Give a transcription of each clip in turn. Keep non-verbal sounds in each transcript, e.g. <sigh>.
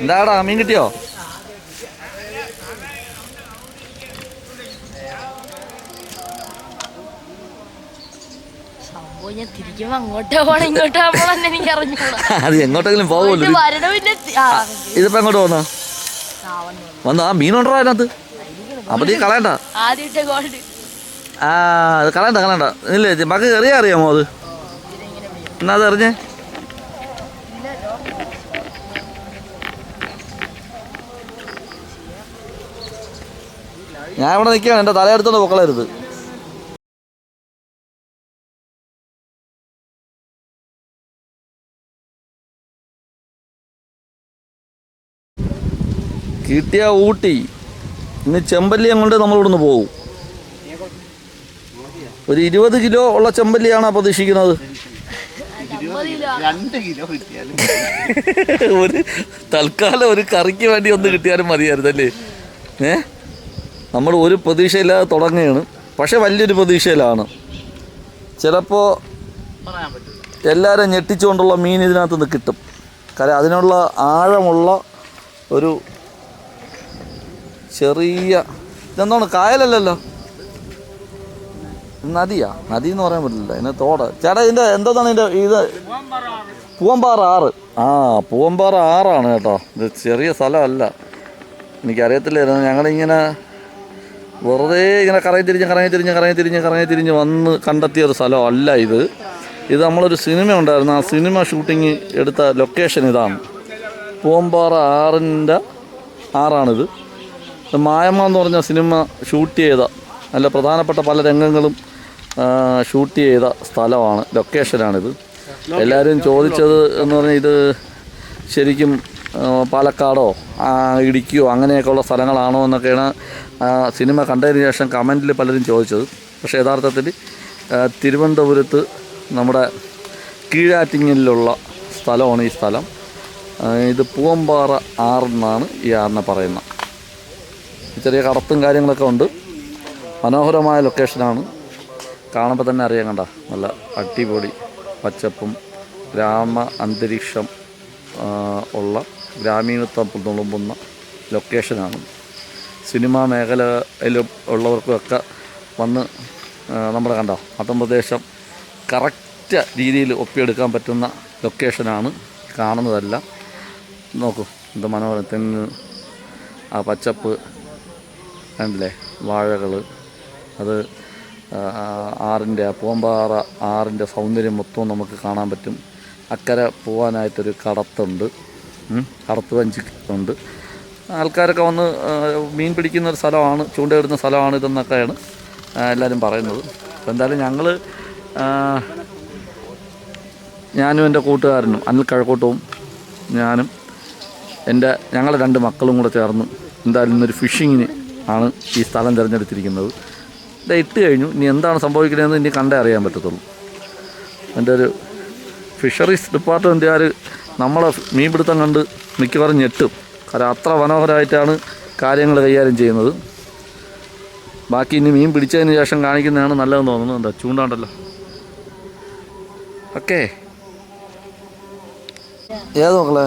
എന്താടാ മീൻ കിട്ടിയോ? സംഭവം ഞാൻ തിരിക്കുമ്പോ അങ്ങോട്ടാ പോണ ഇങ്ങോട്ടാ പോണെന്ന് എനിക്ക് അറിഞ്ഞൂടാ. അത് എങ്ങോട്ടെങ്കിലും പോകുമല്ലോ ഇതിപ്പോ എങ്ങോട്ട് പോന്നോ വന്നോ ആ മീനുണ്ടോ അതിനകത്ത്. അപ്പൊ നീ കളയണ്ട ആ അത് കളയണ്ട കളയണ്ട. ഇല്ലേ മക്ക് എറിയാ അറിയാമോ അത്? എന്നാ അത് എറിഞ്ഞേ? ഞാൻ ഇവിടെ നിൽക്കുകയാണ്. എന്റെ തലയെടുത്തോണ്ട് പൊക്കളരുത്. കിട്ടിയ ഊട്ടി. ഇനി ചെമ്പല്ലിയും കൊണ്ട് നമ്മൾ ഇവിടുന്ന് പോകും ഒരു ഇരുപത് കിലോ ഉള്ള ചെമ്പല്ലിയാണ് പ്രതീക്ഷിക്കുന്നത്. <laughs> ഒരു തൽക്കാലം ഒരു കറിക്ക് വേണ്ടി ഒന്ന് കിട്ടിയാലും മതിയായിരുന്നു അല്ലേ ഏ? നമ്മൾ ഒരു പ്രതീക്ഷയില്ലാതെ തുടങ്ങുകയാണ്. പക്ഷെ വലിയൊരു പ്രതീക്ഷയിലാണ്. ചിലപ്പോൾ എല്ലാവരും ഞെട്ടിച്ചുകൊണ്ടുള്ള മീൻ ഇതിനകത്ത് നിന്ന് കിട്ടും. കാരണം അതിനുള്ള ആഴമുള്ള ഒരു ചെറിയ ഇതെന്താണ്? കായലല്ലല്ലോ? നദിയാ. നദി എന്ന് പറയാൻ പറ്റില്ല. ഇതിന് തോട. ചേട്ടാ ഇതിന്റെ എന്താണ് ഇതിന്റെ ഇത്? പൂവമ്പാറ ആറ്. ആ പൂവമ്പാറ ആറാണ് കേട്ടോ. ഇത് ചെറിയ സ്ഥലമല്ല. എനിക്കറിയത്തില്ലായിരുന്നു. ഞങ്ങളിങ്ങനെ വെറുതെ ഇങ്ങനെ കറങ്ങി തിരിഞ്ഞ് കറങ്ങി തിരിഞ്ഞ് കറങ്ങി തിരിഞ്ഞ് കറങ്ങി തിരിഞ്ഞ് വന്ന് കണ്ടെത്തിയ ഒരു സ്ഥലം അല്ല ഇത്. ഇത് നമ്മളൊരു സിനിമ ഉണ്ടായിരുന്നു. ആ സിനിമ ഷൂട്ടിങ് എടുത്ത ലൊക്കേഷൻ ഇതാണ്. പൂമ്പാറ ആറിന്റെ ആറാണിത്. മായമ്മ എന്ന് പറഞ്ഞ സിനിമ ഷൂട്ട് ചെയ്ത നല്ല പ്രധാനപ്പെട്ട പല രംഗങ്ങളും ഷൂട്ട് ചെയ്ത സ്ഥലമാണ് ലൊക്കേഷനാണിത്. എല്ലാവരും ചോദിച്ചത് എന്ന് പറഞ്ഞാൽ ഇത് ശരിക്കും പാലക്കാടോ ഇടുക്കിയോ അങ്ങനെയൊക്കെയുള്ള സ്ഥലങ്ങളാണോ എന്നൊക്കെയാണ് സിനിമ കണ്ടതിന് ശേഷം കമന്റിൽ പലരും ചോദിച്ചത്. പക്ഷേ യഥാർത്ഥത്തിൽ തിരുവനന്തപുരത്ത് നമ്മുടെ കീഴാറ്റിങ്ങലിലുള്ള സ്ഥലമാണ് ഈ സ്ഥലം. ഇത് പൂവമ്പാറ ആറെന്നാണ് ഈ ആറിനെ പറയുന്നത് ചെറിയ കടത്തും കാര്യങ്ങളൊക്കെ ഉണ്ട്. മനോഹരമായ ലൊക്കേഷനാണ്. കാണുമ്പോൾ തന്നെ അറിയാൻ കണ്ട. നല്ല അടിപൊളി പച്ചപ്പും ഗ്രാമ അന്തരീക്ഷം ഉള്ള ഗ്രാമീണത്വം തുളുമ്പുന്ന ലൊക്കേഷനാണ്. സിനിമാ മേഖലയിൽ ഉള്ളവർക്കൊക്കെ വന്ന് നമ്മുടെ കണ്ടോ മട്ടം പ്രദേശം കറക്റ്റ് രീതിയിൽ ഒപ്പിയെടുക്കാൻ പറ്റുന്ന ലൊക്കേഷനാണ് കാണുന്നതല്ല. നോക്കൂ എന്ത് മനോഹരം തെങ്ങ് ആ പച്ചപ്പ് കണ്ടില്ലേ വാഴകൾ അത് ആറിന്റെ പൂമ്പാറ ആറിന്റെ സൗന്ദര്യം മൊത്തവും നമുക്ക് കാണാൻ പറ്റും. അക്കരെ പോകാനായിട്ടൊരു കടത്തുണ്ട്. അഞ്ച് വഞ്ചി ഉണ്ട്. ആൾക്കാരൊക്കെ വന്ന് മീൻ പിടിക്കുന്ന ഒരു സ്ഥലമാണ് ചൂണ്ടയിടുന്ന സ്ഥലമാണ് ഇതെന്നൊക്കെയാണ് എല്ലാവരും പറയുന്നത്. അപ്പോൾ എന്തായാലും ഞങ്ങൾ ഞാനും എന്റെ കൂട്ടുകാരനും അനിൽ കഴക്കൂട്ടവും ഞാനും എന്റെ ഞങ്ങളെ രണ്ട് മക്കളും കൂടെ ചേർന്ന് എന്തായാലും ഇന്നൊരു ഫിഷിങ്ങിന് ആണ് ഈ സ്ഥലം തിരഞ്ഞെടുത്തിരിക്കുന്നത്. ഇത് ഇട്ട് കഴിഞ്ഞു. ഇനി എന്താണ് സംഭവിക്കുന്നതെന്ന് ഇനി കണ്ടേ അറിയാൻ പറ്റത്തുള്ളൂ. എന്റെ ഒരു ഫിഷറീസ് ഡിപ്പാർട്ട്മെന്റുകാർ നമ്മളെ മീൻപിടുത്തം കണ്ട് മിക്കവാറും ഞെട്ടും. കാരണം അത്ര മനോഹരമായിട്ടാണ് കാര്യങ്ങൾ കൈകാര്യം ചെയ്യുന്നത്. ബാക്കി ഇനി മീൻ പിടിച്ചതിന് ശേഷം കാണിക്കുന്നതാണ് നല്ലതെന്ന് തോന്നുന്നു. എന്താ ചൂണ്ടാണ്ടല്ലോ. ഓക്കെ. ഏത് മക്കളെ?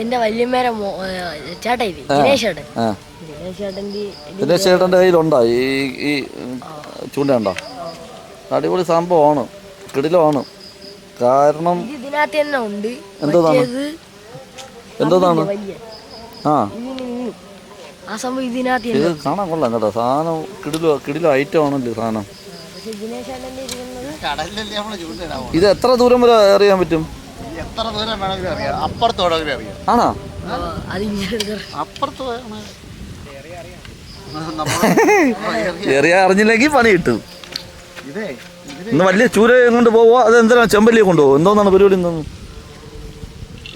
എന്റെ വല്യമ്മേരെ ദിനേശ് ചേട്ടന്റെ കയ്യിലുണ്ടോ? ഈ ഈ ചൂണ്ടയുണ്ടോ? അടിപൊളി സംഭവമാണ്. കിടിലമാണ്. കാരണം ഇത് ഇതിനകത്ത് തന്നെ ഉണ്ട്. എന്തോതാണ് എന്തോതാണ് ആ. ആ സംഭവം ഇതിനകത്ത് ഇത് തന്നെ കാണാൻ കൊള്ളാം കേട്ടോ. സാധനം കിടിലോ കിടിലോ ഐറ്റം ആണല്ലോ സാധനം. ഇത് എത്ര ദൂരം വരെ അറിയാൻ പറ്റും? എത്ര ദൂരം വേണമെങ്കിലും അറിയാം. അപ്പുറത്ത് വേണമെങ്കിലും അറിയാം. ആണോ. അപ്പുറത്ത് എറിയാ അറിഞ്ഞില്ലെങ്കിൽ പണി കിട്ടും. ഇതേ. ഇന്ന് വലിയ ചൂര കൊണ്ട് പോവോ? അത് എന്തിനാണ് ചെമ്പല്ലിയെ കൊണ്ടുപോകും എന്തോന്നാണ് പരിപാടി എന്തോന്ന്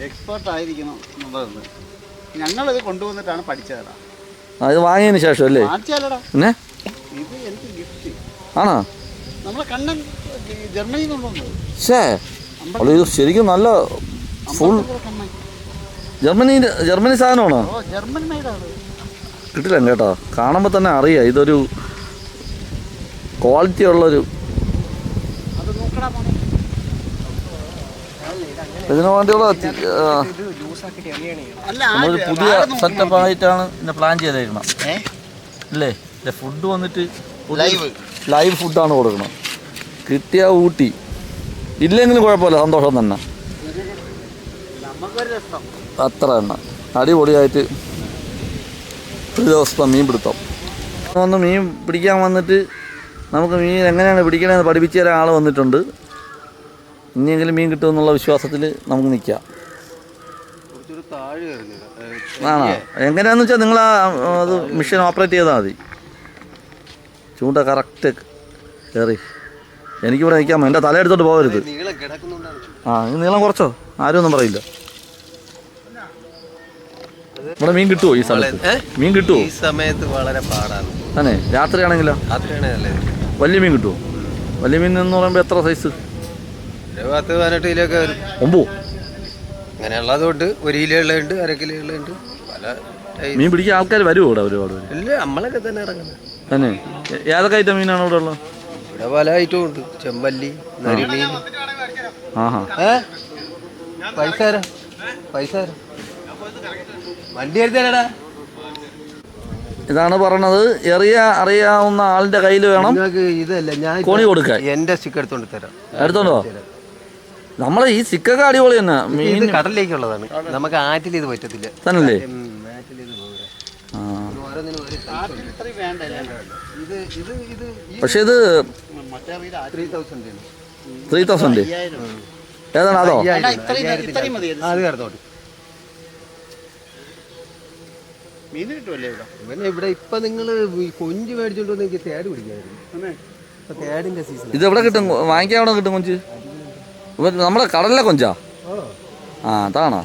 എക്സ്പേർട്ട് ആയിരിക്കണം എന്നുള്ളതുണ്ട് ഞങ്ങളിത് കൊണ്ടുവന്നിട്ടാണ് പഠിച്ചതടാ. ആ ഇത് വാങ്ങിയതിന് ശേഷം അല്ലേ മാറ്റിയാലടാ പിന്നെ? ഇത് എനിക്ക് ഗിഫ്റ്റ് ആണോ? നമ്മളെ കണ്ണൻ ജർമ്മനിയിൽ കൊണ്ടുവന്നത്. ഷേ ഇത് ശരിക്കും നല്ല ഫുൾ കണ്ണൻ. ജർമ്മനി ജർമ്മനി സാധനമാണോ? ഓ ജർമ്മൻ മെയ്ഡാണ് കിട്ടില്ല കേട്ടോ. കാണുമ്പോൾ തന്നെ അറിയാം. ഇതൊരു ക്വാളിറ്റി ഉള്ളൊരു അത് ഇതിനു വേണ്ടിയുള്ള നമ്മളൊരു പുതിയ സെറ്റപ്പ് ആയിട്ടാണ് ഇതിനെ പ്ലാൻ ചെയ്തേക്കണം ഇല്ലേ? അല്ലേ ഇതിന്റെ ഫുഡ് വന്നിട്ട് ലൈവ് ഫുഡാണ് കൊടുക്കണം കിട്ടിയ ഊട്ടി. ഇല്ലെങ്കിലും കുഴപ്പമില്ല സന്തോഷം തന്നെ. അത്ര എണ്ണ അടിപൊളിയായിട്ട് ഒരു ദിവസത്തെ മീൻ പിടുത്തം. വന്ന് മീൻ പിടിക്കാൻ വന്നിട്ട് നമുക്ക് മീൻ എങ്ങനെയാണ് പിടിക്കണമെന്ന് പഠിപ്പിച്ചു തരാൻ ആൾ വന്നിട്ടുണ്ട്. ഇനിയെങ്കിലും മീൻ കിട്ടുമെന്നുള്ള വിശ്വാസത്തിൽ നമുക്ക് നിൽക്കാം ആണോ? എങ്ങനെയാണെന്ന് വെച്ചാൽ നിങ്ങൾ ആ അത് മിഷൻ ഓപ്പറേറ്റ് ചെയ്താൽ മതി. ചൂണ്ട കറക്റ്റ് കയറി. എനിക്കിവിടെ നിൽക്കാമോ? എന്റെ തല എടുത്തോട്ട് പോകരുത് ആ ഇത് നീളം കുറച്ചോ? ആരും ഒന്നും പറയില്ല. ഇവിടെ മീൻ കിട്ടുമോ ഈ സമയത്ത്? മീൻ കിട്ടുമോ ഈ സമയത്ത് വളരെ പാടാണ്. അതെ രാത്രിയാണെങ്കിലോ? രാത്രിയാണ് നല്ലത്. വലിയ മീൻ കിട്ടുമോ വലിയ മീൻ എന്ന് പറയുമ്പോൾ എത്ര സൈസ് പത്ത് പതിനെട്ട് കിലോയൊക്കെ വരും. ഒമ്പോ അങ്ങനെയുള്ളതുകൊണ്ട് ഒരു കിലോ ഉള്ളതുണ്ട് അര കിലോ ഉള്ളതുണ്ട് പല. മീൻ പിടിക്കാൻ ആൾക്കാർ വരുമോ ഇവിടെ ഒരുപാട് ഇല്ല നമ്മളൊക്കെ തന്നെ ഇറങ്ങുന്നത്. തന്നെ. ഏതൊക്കെ ഐറ്റം മീനാണ് ഇവിടെ ഉള്ളത്? ഇവിടെ പല ഐറ്റവും ഉണ്ട്. ചെമ്പല്ലി നരിമീൻ ആഹാ. പൈസ പൈസ വണ്ടി എടുത്തേടാ ഇതാണ് പറഞ്ഞത് എറിയ അറിയാവുന്ന ആളിന്റെ കയ്യിൽ വേണം ഇതല്ല ഞാൻ കോണി കൊടുക്കാൻ. എന്റെ സ്റ്റിക്ക് എടുത്തോണ്ട് തരാം. എടുത്തോണ്ടോ? നമ്മളെ ഈ സിക്കൊക്കെ അടിപൊളി തന്നെ. മീൻ കടലിലേക്കുള്ളതാണ്. നമുക്ക് ആറ്റിൽ ഇത് പറ്റത്തില്ല. തന്നല്ലേ? പക്ഷെ ഇത് ത്രീ തൗസൻഡ് ഏതാണ് അതോ? അത് കടന്നോട്ട്. മീൻ കിട്ടുമല്ലേ ഇവിടെ? പിന്നെ ഇവിടെ ഇപ്പൊ നിങ്ങൾ കൊഞ്ച് മേടിച്ചോണ്ട് വന്ന് എനിക്ക് തേട് പിടിക്കായിരുന്നു. ഇപ്പൊ തേടിന്റെ സീസൺ ഇത് എവിടെ കിട്ടും? വാങ്ങിക്കാൻ എവിടെ കിട്ടും കൊഞ്ച്? നമ്മളെ നമ്മുടെ കടലിലെ കൊഞ്ചാ? ആ അതാണോ?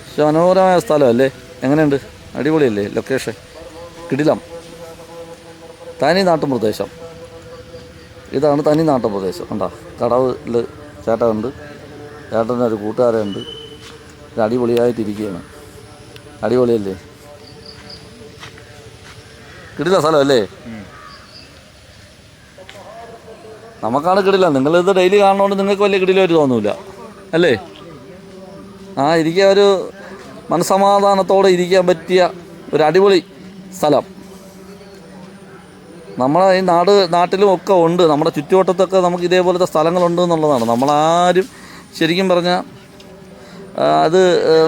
പക്ഷെ മനോഹരമായ സ്ഥലമല്ലേ എങ്ങനെയുണ്ട്? അടിപൊളിയല്ലേ? ലൊക്കേഷൻ കിടിലം. തനി നാട്ടും പ്രദേശം. ഇതാണ് തനി നാട്ടും പ്രദേശം. കണ്ടോ? കടവിൽ ചേട്ടനുണ്ട്. ചേട്ടന്റെ ഒരു കൂട്ടുകാരുണ്ട് ഇത് അടിപൊളിയായിട്ടിരിക്കുകയാണ് അടിപൊളിയല്ലേ? കിടില സ്ഥലമല്ലേ? നമുക്കാണ് നിങ്ങൾ നിങ്ങളിത് ഡെയിലി കാണുന്നതുകൊണ്ട് നിങ്ങൾക്ക് വലിയ കിടിലായിട്ട് തോന്നൂല. അല്ലേ? ആ ഇരിക്കാൻ ഒരു മനസമാധാനത്തോടെ ഇരിക്കാൻ പറ്റിയ ഒരു അടിപൊളി സ്ഥലം. നമ്മളെ ഈ നാട് നാട്ടിലും ഒക്കെ ഉണ്ട്. നമ്മുടെ ചുറ്റുവട്ടത്തൊക്കെ നമുക്ക് ഇതേപോലത്തെ സ്ഥലങ്ങളുണ്ട് എന്നുള്ളതാണ്. നമ്മളാരും ശരിക്കും പറഞ്ഞാൽ അത്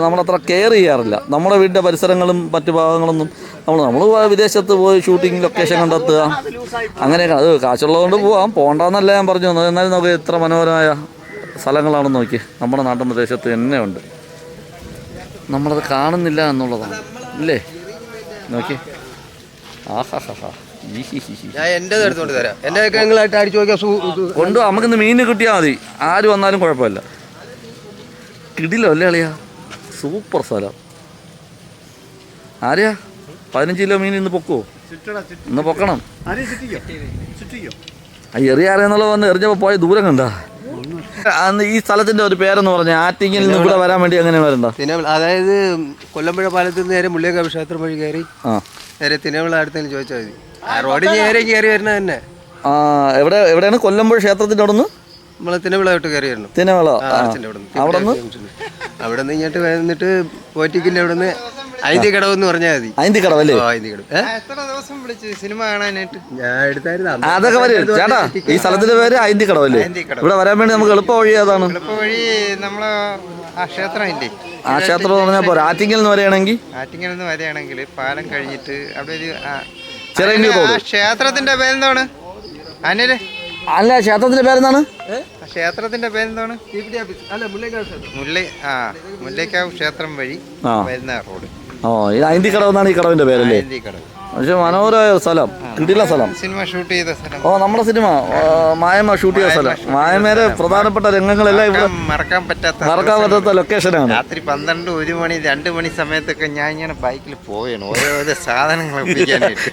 നമ്മളത്ര കെയർ ചെയ്യാറില്ല. നമ്മുടെ വീടിന്റെ പരിസരങ്ങളും മറ്റു ഭാഗങ്ങളൊന്നും നമ്മൾ നമ്മൾ വിദേശത്ത് പോയി ഷൂട്ടിംഗ് ലൊക്കേഷൻ കണ്ടെത്തുക. അങ്ങനെയൊക്കെ അത് കാശുള്ളതുകൊണ്ട് പോവാം. പോകണ്ടെന്നല്ല ഞാൻ പറഞ്ഞു. തന്നത് എന്നാലും നമുക്ക് എത്ര മനോഹരമായ സ്ഥലങ്ങളാണ് നോക്കി. നമ്മുടെ നാട്ടിൻ പ്രദേശത്ത് തന്നെ ഉണ്ട്. നമ്മളത് കാണുന്നില്ല എന്നുള്ളതാണ്. ഇല്ലേ? നോക്കി. ആഹാ ഹാ ഹാ കൊണ്ട് നമുക്കിന്ന് മീൻ കിട്ടിയാൽ മതി. ആര് വന്നാലും കുഴപ്പമില്ല. കിടിലോ അല്ലേ അളിയാ? സൂപ്പർ സ്ഥലം. ആരെയാ? പതിനഞ്ച് കിലോ മീൻ ഇന്ന് പൊക്കുവോ ചുറ്റും ഇന്ന് പൊക്കണം. എറിയാറെന്നുള്ള വന്ന് എറിഞ്ഞപ്പോൾ പോയ ദൂരം കണ്ട. അന്ന് ഈ സ്ഥലത്തിന്റെ ഒരു പേരെന്ന് പറഞ്ഞ ആറ്റിങ്ങിൽ നിന്ന് ഇവിടെ വരാൻ വേണ്ടി അങ്ങനെ വരണ്ട അതായത് കൊല്ലമ്പുഴ പാലത്തിൽ നിന്ന് നേരെ മുള്ളിയേക്കാവ് ക്ഷേത്രം വഴി കയറി ആ. നേരെ തിനവിള അടുത്തേലും ചോദിച്ചാൽ മതി. ആ റോഡ് നേരെ കയറി വരുന്ന തന്നെ. ആ എവിടെ എവിടെയാണ് കൊല്ലമ്പുഴ ക്ഷേത്രത്തിന്റെ അവിടെ നിന്ന് നമ്മളെ തിനവിള വിട്ട് കയറി വരണം തിനവിള. ആ, ആ അവിടെ നിന്ന്. അവിടെ നിന്ന് ഇങ്ങോട്ട് വന്നിട്ട് അവിടെ നിന്ന് കടവ് എന്ന് പറഞ്ഞാൽ മതി. കടവ് എത്ര ദിവസം വിളിച്ച് സിനിമ കാണാനായിട്ട്? ഞാൻ എടുത്തായിരുന്നു അതൊക്കെ വരും. ചേട്ടാ ഈ സ്ഥലത്തിന്റെ പേര് അയിന്തി കടവല്ലേ ഇവിടെ വരാൻ വേണ്ടി നമുക്ക് എളുപ്പ വഴി ഏതാണ്? എളുപ്പ വഴി നമ്മളെ ആ ക്ഷേത്രം ഇല്ലേ ആ ക്ഷേത്രം എന്ന് പറഞ്ഞാൽ പോരാ. ആറ്റിങ്ങൽ എന്ന് പറയുകയാണെങ്കിൽ ആറ്റിങ്ങൽ എന്ന് പറയുകയാണെങ്കിൽ പാലം കഴിഞ്ഞിട്ട് അവിടെ ഒരു ചെറിയ ക്ഷേത്രത്തിന്റെ പേരെന്താണ്? അനിൽ? അല്ല ക്ഷേത്രത്തിന്റെ പേരെന്താണ്? ക്ഷേത്രത്തിന്റെ പേരെന്താണ്? മുല്ല ആ മുല്ലയ്ക്കാവ് ക്ഷേത്രം വഴി വരുന്ന റോഡ്. ഓ ഇത് അയന്തി കടവെന്നാണ് ഈ കടവിന്റെ പേരല്ലേ? ഹിന്ദി കടവ് പക്ഷെ മനോഹരമായ സ്ഥലം. കിടില സ്ഥലം. സിനിമ ഷൂട്ട് ചെയ്ത സ്ഥലം. ഓ നമ്മുടെ സിനിമ. മായമ്മ ഷൂട്ട് ചെയ്ത സ്ഥലം. മായമ്മേരെ പ്രധാനപ്പെട്ട രംഗങ്ങളെല്ലാം ഇവിടെ മറക്കാൻ- പറ്റാത്ത മറക്കാൻ പറ്റാത്ത ലൊക്കേഷനാണ് രാത്രി പന്ത്രണ്ട് ഒരു മണി രണ്ട് മണി സമയത്തൊക്കെ ഞാൻ ഇങ്ങനെ ബൈക്കിൽ പോവുകയാണ് ഓരോരോ സാധനങ്ങൾ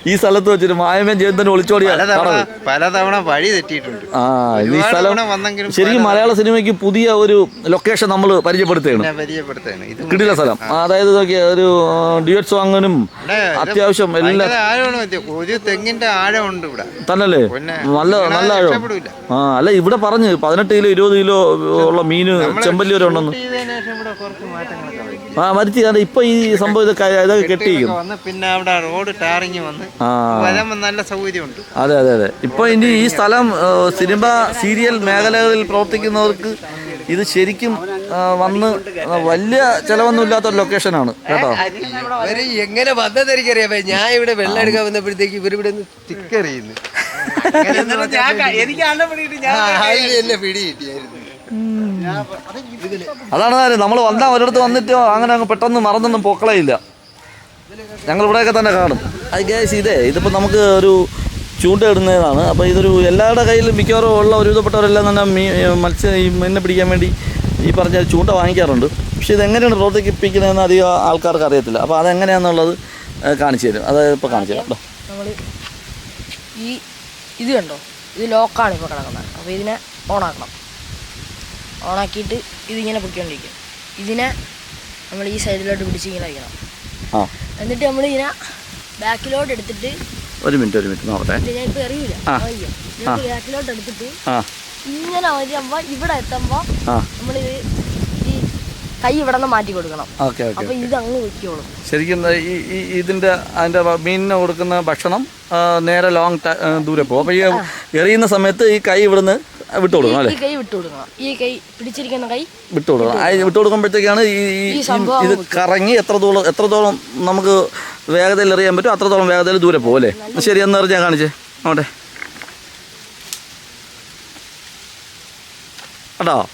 ഈ സ്ഥലത്ത് വെച്ചിട്ട് മായമ്മയും ജയന്തനും ഒളിച്ചോടിയ പലതവണ വഴി തെറ്റിയിട്ടുണ്ട്. ആ ഈ സ്ഥലം വന്നെങ്കിലും ശരിക്കും മലയാള സിനിമയ്ക്ക് പുതിയ ഒരു ലൊക്കേഷൻ നമ്മൾ പരിചയപ്പെടുത്തുകയാണ് പരിചയപ്പെടുത്തുകയാണ് കിടില സ്ഥലം. അതായത് ഒരു ഡ്യുവറ്റ് സോങ്ങിനും അത്യാവശ്യം എല്ലാ ആഴമാണ് മതി ഒരു തെങ്ങിന്റെ ആഴമുണ്ട് ഇവിടെ. തന്നല്ലേ നല്ല നല്ല ആഴം. ആ അല്ല ഇവിടെ പറഞ്ഞു പതിനെട്ട് കിലോ ഇരുപത് കിലോ ഉള്ള മീന് ചെമ്പല്ലി വരെ ഉണ്ടെന്ന്. ആ മരിച്ചു അതെ ഇപ്പൊ ഈ സംഭവം ഇതൊക്കെ ഇതൊക്കെ കെട്ടിയിരിക്കുന്നു. പിന്നെ അവിടെ റോഡ് ടാറിങ് വന്ന് നല്ല സൗകര്യമുണ്ട്. അതെ അതെ അതെ. ഇപ്പൊ ഇനി ഈ സ്ഥലം സിനിമ സീരിയൽ മേഖലകളിൽ പ്രവർത്തിക്കുന്നവർക്ക് ഇത് ശരിക്കും വന്ന് വലിയ ചെലവൊന്നും ഒരു ലൊക്കേഷനാണ് കേട്ടോ. ഇവർ എങ്ങനെ വന്നത് ഞാൻ ഇവിടെ വെള്ളം എടുക്കാൻ വന്നപ്പോഴത്തേക്ക് ഇവർ ഇവിടെ നിന്ന് തിക്കറിയുന്നു എന്നെ പിടി കിട്ടിയായിരുന്നു. അതാണ് കാര്യം. നമ്മൾ വന്നാൽ ഒരിടത്ത് വന്നിട്ട് അങ്ങനെ അങ്ങ് പെട്ടെന്ന് മറന്നൊന്നും പൊക്കളയില്ല. ഞങ്ങൾ ഇവിടെയൊക്കെ തന്നെ കാണും. അത് ഗ്യാസ് ഇതേ ഇതിപ്പോൾ നമുക്ക് ഒരു ചൂണ്ടയിടുന്നതാണ്. അപ്പോൾ ഇതൊരു എല്ലാവരുടെ കയ്യിലും മിക്കവാറും ഉള്ള ഒരുവിധപ്പെട്ടവരെല്ലാം തന്നെ മീ മത്സ്യം ഈ മീനിനെ പിടിക്കാൻ വേണ്ടി ഈ പറഞ്ഞ ചൂണ്ട വാങ്ങിക്കാറുണ്ട്. പക്ഷേ ഇതെങ്ങനെയാണ് പ്രവർത്തിപ്പിക്കുന്നതെന്ന് അധികം ആൾക്കാർക്ക് അറിയത്തില്ല. അപ്പോൾ അതെങ്ങനെയാണെന്നുള്ളത് കാണിച്ചു തരും. അത് ഇപ്പോൾ കാണിച്ചു തരാം. നമ്മൾ ഈ ഇത് കണ്ടോ? ഇത് ലോക്കാണ് ഇപ്പോൾ കിടക്കുന്നത്. അപ്പോൾ ഇതിനെ ഓണാക്കണം. ഓണാക്കിയിട്ട് ഇതിങ്ങനെ പൊക്കിക്കൊണ്ടിരിക്കും. ഇതിനെ നമ്മൾ ഈ സൈഡിലോട്ട് പിടിച്ച് ഇങ്ങനെ വയ്ക്കണം. ആ. എന്നിട്ട് നമ്മൾ ഇതിനെ ബാക്കിലോട്ട് എടുത്തിട്ട് ഒരു മിനിറ്റ് ഒരു മിനിറ്റ് നോക്കട്ടെ. ആ. ആ ഇങ്ങനെ ഇവിടെ ഈ കൈ ഇവിടെ നിന്ന് മാറ്റി കൊടുക്കണം. ഓക്കെ ഓക്കെ അപ്പോൾ ഇത് അങ്ങ് വെക്കോളും ശരിക്കും ഈ ഈ ഇതിന്റെ അതിന്റെ മീനിന് കൊടുക്കുന്ന ഭക്ഷണം നേരെ ലോങ് ദൂരെ പോകും. അപ്പൊ ഈ എറിയുന്ന സമയത്ത് ഈ കൈ ഇവിടുന്ന് വിട്ടു കൊടുക്കണം അല്ലേ? കൈ വിട്ടു കൊടുക്കണം. ഈ കൈ പിടിച്ചിരിക്കുന്ന കൈ വിട്ടു കൊടുക്കണം. വിട്ടു കൊടുക്കുമ്പോഴത്തേക്കാണ് ഈ ഇത് കറങ്ങി എത്രത്തോളം എത്രത്തോളം നമുക്ക് വേഗതയിൽ എറിയാൻ പറ്റും. അത്രത്തോളം വേഗതയിൽ ദൂരെ പോകും അല്ലേ? ശരി എന്ന് എറിഞ്ഞാൽ കാണിച്ചേ. ആവട്ടെ കേട്ടോ